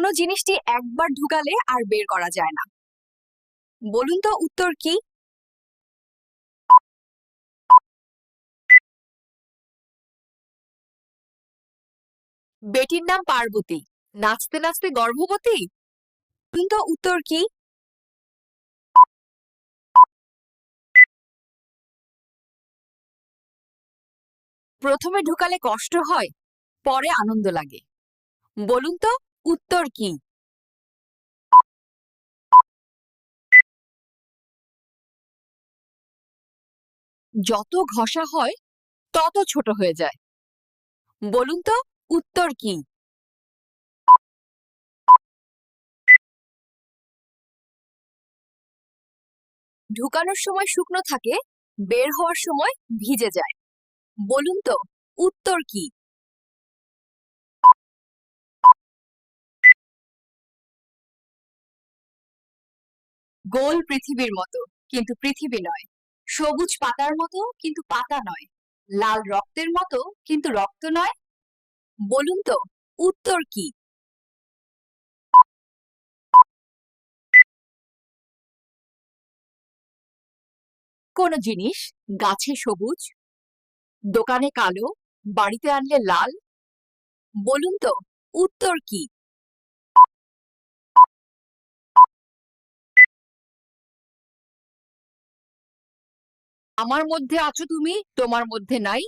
কোনো জিনিসটি একবার ঢুকালে আর বের করা যায় না। বলুন তো উত্তর কি? বেটির নাম পার্বতী। নাচতে নাচতে গর্ভবতী? বলুন তো উত্তর কি? প্রথমে ঢুকালে কষ্ট হয়, পরে আনন্দ লাগে। বলুন তো উত্তর কি? যত ঘষা হয়, তত ছোট হয়ে যায়। বলুন তো, উত্তর কি? ঢুকানোর সময় শুকনো থাকে, বের হওয়ার সময় ভিজে যায়। বলুন তো, উত্তর কি? গোল পৃথিবীর মতো, কিন্তু পৃথিবী নয়। সবুজ পাতার মতো, কিন্তু পাতা নয়। লাল রক্তের মতো, কিন্তু রক্ত নয়। বলুন তো, উত্তর কি? কোন জিনিস গাছে সবুজ, দোকানে কালো, বাড়িতে আনলে লাল? বলুন তো, উত্তর কি? আমার মধ্যে আছো তুমি, তোমার মধ্যে নাই।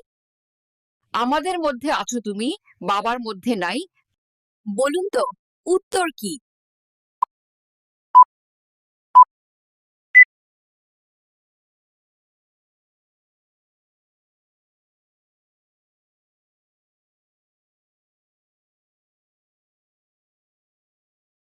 আমাদের মধ্যে আছো তুমি, বাবার মধ্যে নাই। বলুন তো, উত্তর কি?